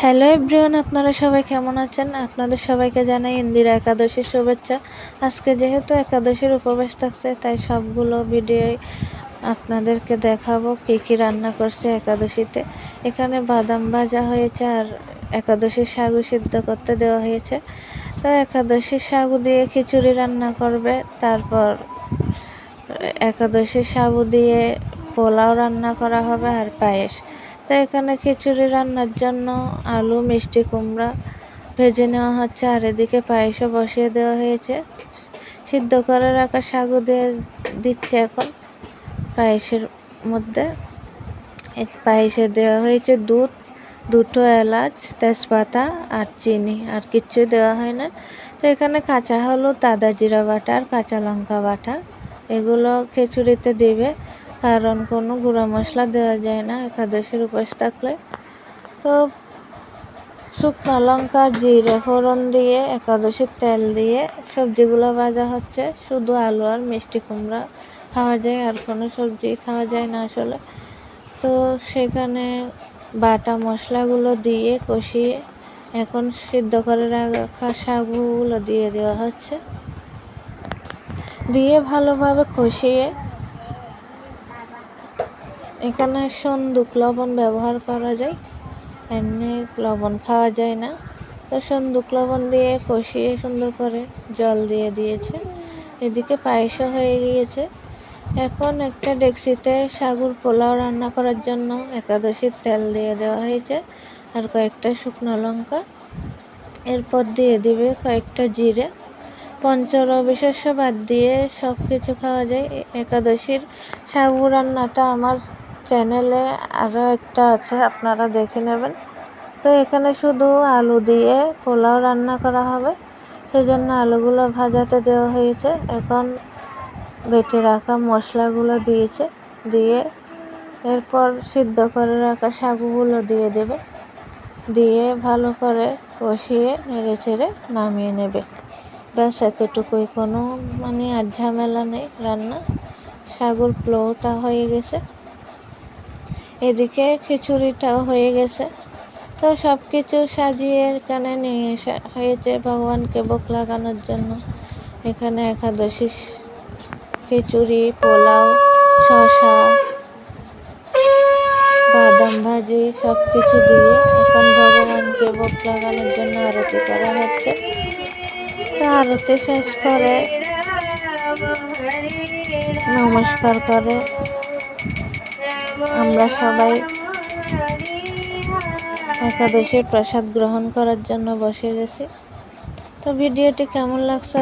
Hello everyone আপনারা সবাই কেমন আছেন? আপনাদের সবাইকে জানাই ইন্দিরা একাদশীর শুভেচ্ছা। আজকে যেহেতু একাদশীর উপবাস থাকছে, তাই সবগুলো ভিডিও আপনাদেরকে দেখাবো কী কী রান্না করছে একাদশীতে। এখানে বাদাম ভাজা হয়েছে আর একাদশীর সাগু সিদ্ধ করতে দেওয়া হয়েছে। তো একাদশীর সাগু দিয়ে খিচুড়ি রান্না করবে, তারপর একাদশীর সাবু দিয়ে পোলাও রান্না করা হবে আর পায়েস। তো এখানে খিচুড়ি রান্নার জন্য, আলু, মিষ্টি কুমড়া ভেজে নেওয়া হচ্ছে, আর এদিকে পায়েসও বসিয়ে দেওয়া হয়েছে। সিদ্ধ করে রাখা সাগু দিয়ে দিচ্ছে এখন পায়েসের মধ্যে। পায়েসে দেওয়া হয়েছে দুধ, দুটো এলাচ, তেজপাতা আর চিনি, আর কিচ্ছু দেওয়া হয় না। তো এখানে কাঁচা হলুদ, আদা জিরা বাটা আর কাঁচা লঙ্কা বাটা, এগুলো খিচুড়িতে দিবে। কারণ কোনো গুঁড়া মশলা দেওয়া যায় না একাদশীর উপাস থাকলে। তো শুকনো লঙ্কা, জিরে, ফোড়ন দিয়ে, একাদশীর তেল দিয়ে সবজিগুলো ভাজা হচ্ছে। শুধু আলু আর মিষ্টি কুমড়া খাওয়া যায়, আর কোনো সবজি খাওয়া যায় না আসলে। তো সেখানে বাটা মশলাগুলো দিয়ে কষিয়ে এখন সিদ্ধ করে রাখা শাকগুলো দিয়ে দেওয়া হচ্ছে। দিয়ে ভালোভাবে কষিয়ে এখানে সন্দুক লবণ ব্যবহার করা যায়, এমনি লবণ খাওয়া যায় না। তো সন্দুক লবণ দিয়ে কষিয়ে সুন্দর করে জল দিয়ে দিয়েছে। এদিকে পায়েসও হয়ে গিয়েছে। এখন একটা ডেক্সিতে সাগুর পোলাও রান্না করার জন্য একাদশীর তেল দিয়ে দেওয়া হয়েছে আর কয়েকটা শুকনো লঙ্কা। এরপর দিয়ে দিবে কয়েকটা জিরে। পঞ্চরবিশস্য বাদ দিয়ে সব কিছু খাওয়া যায়। একাদশীর সাগু রান্নাটা আমার চ্যানেলে আরও একটা আছে, আপনারা দেখে নেবেন। তো এখানে শুধু আলু দিয়ে পোলাও রান্না করা হবে। সেই জন্য আলুগুলো ভাজাতে দেওয়া হয়েছে। এখন বেটে রাখা মশলাগুলো দিয়েছে। দিয়ে এরপর সিদ্ধ করে রাখা সাগুগুলো দিয়ে দেবে। দিয়ে ভালো করে কষিয়ে নেড়ে চেড়ে নামিয়ে নেবে। ব্যাস, এতটুকুই। কোনো মানে আর ঝামেলা নেই রান্না। সাগর প্লোটা হয়ে গেছে। এদিকে খিচুড়িটাও হয়ে গেছে। তো সব কিছু সাজিয়ে এখানে নিয়ে এসে হয়েছে ভগবানকে ভোগ লাগানোর জন্য। এখানে একাদশী খিচুড়ি, পোলাও শশা বাদাম ভাজি সব কিছু দিয়ে এখন ভগবানকে ভোগ লাগানোর জন্য আরতি করা হচ্ছে। তো আরতি শেষ করে নমস্কার করে আমরা সবাই একাদশীর প্রসাদ গ্রহণ করার জন্য বসে গেছি। তো ভিডিওটি কেমন লাগছে